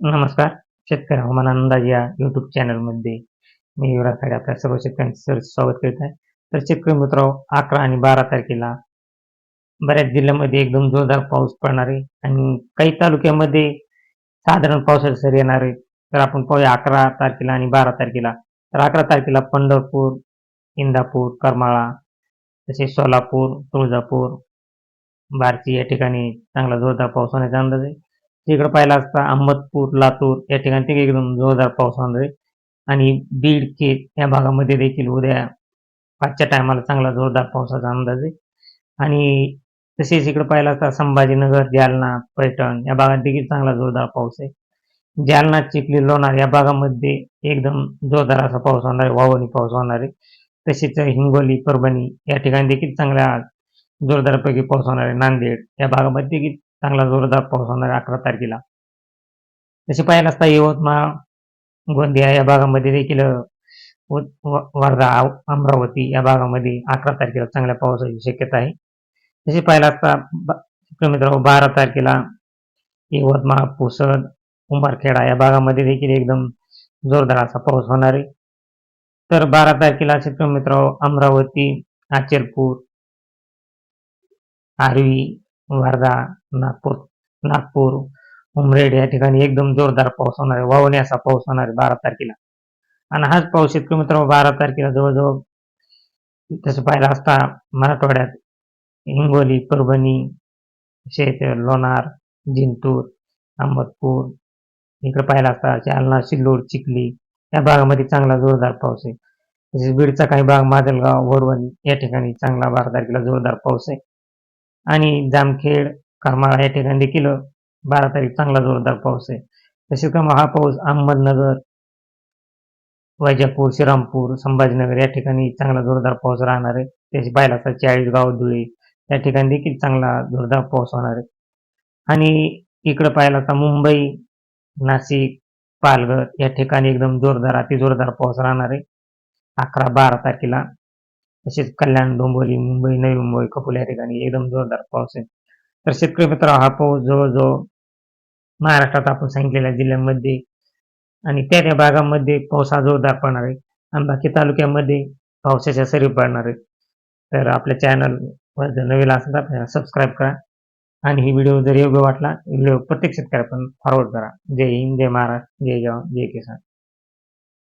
नमस्कार. शेतकरी हवामान अंदाज या युट्यूब चॅनलमध्ये मी युवराज खाडे आपल्या सर्व शेतकऱ्यांचं स्वागत करीत आहे. तर शेतकरी मित्र अकरा आणि बारा तारखेला बऱ्याच जिल्ह्यामध्ये एकदम जोरदार पाऊस पडणार आहे आणि काही तालुक्यामध्ये साधारण पावसाचे सर येणार आहे. तर आपण पाहूया अकरा तारखेला आणि बारा तारखेला. तर अकरा तारखेला पंढरपूर इंदापूर करमाळा तसेच सोलापूर तुळजापूर बारची या ठिकाणी चांगला जोरदार पाऊस होण्याचा अंदाज आहे. तिकडे पाहिला असता अहमदपूर लातूर या ठिकाणी ते एकदम जोरदार पाऊस होणार आहे आणि बीड खेड या भागामध्ये देखील उद्या पाचच्या टायमाला चांगला जोरदार पावसाचा अंदाज आहे. आणि तसेच इकडे पाहिला असता संभाजीनगर जालना पैठण या भागात देखील चांगला जोरदार पाऊस आहे. जालना चिखली लोणार या भागामध्ये एकदम जोरदार असा पाऊस होणार आहे वावणी पाऊस होणार आहे. तसेच हिंगोली परभणी या ठिकाणी देखील चांगल्या जोरदारपैकी पाऊस होणार आहे. नांदेड या भागामध्ये देखील चांगला जोरदार पाऊस होणार अकरा तारखेला. तसे पाहिलं असता यवतमाळ गोंदिया या भागामध्ये देखील व- वर्धा अमरावती या भागामध्ये अकरा तारखेला चांगल्या पावसाची शक्यता आहे. तसे पाहिलं असता ब- मित्र बारा तारखेला यवतमाळ पुसद उंबरखेडा या भागामध्ये देखील एकदम जोरदार असा पाऊस होणार आहे. तर बारा तारखेला शेतकरी मित्र अमरावती आचलपूर आर्वी वर्धा नागपूर नागपूर उमरेड या ठिकाणी एकदम जोरदार पाऊस होणार आहे. वावणे असा पाऊस होणार आहे बारा तारखेला. आणि हाच पाऊस शेतकरी मित्र बारा तारखेला जवळजवळ तसं पाहिलं असता मराठवाड्यात हिंगोली परभणी शेत लोणार जिंतूर अहमदपूर इकडे पाहिला असता जालना सिल्लोड चिखली या भागामध्ये चांगला जोरदार पाऊस आहे. तसेच बीडचा काही भाग माजलगाव वरवणी या ठिकाणी चांगला बारा तारखेला जोरदार पाऊस आहे. आणि जामखेड करमाळा या ठिकाणी देखील बारा तारीख चांगला जोरदार पाऊस आहे. तसेच का हा पाऊस अहमदनगर वैजापूर श्रीरामपूर संभाजीनगर या ठिकाणी चांगला जोरदार पाऊस राहणार आहे. त्याची पाहिला असता चाळीसगाव धुळे या ठिकाणी देखील चांगला जोरदार पाऊस होणार आहे. आणि इकडं पाहिला तर मुंबई नाशिक पालघर या ठिकाणी एकदम जोरदार अति जोरदार पाऊस राहणार आहे. अकरा बारा तारखेला तसेच कल्याण डोंबिवली मुंबई नवी मुंबई कपोली या ठिकाणी एकदम जोरदार पाऊस आहे. तर शेतकरी मित्र हा पाऊस जवळजवळ महाराष्ट्रात आपण सांगितलेल्या जिल्ह्यांमध्ये आणि त्या त्या भागामध्ये पाऊस हा जोरदार पडणार आहे. आणि बाकी तालुक्यामध्ये पावसाच्या सरी पडणार आहेत. तर आपल्या चॅनलवर जर नवीन असेल तर आपल्याला सबस्क्राईब करा. आणि ही व्हिडिओ जर योग्य वाटला व्हिडिओ प्रत्येक शेतकऱ्या पण फॉरवर्ड करा. जय हिंद जय महाराष्ट्र जय जवान जय किसान.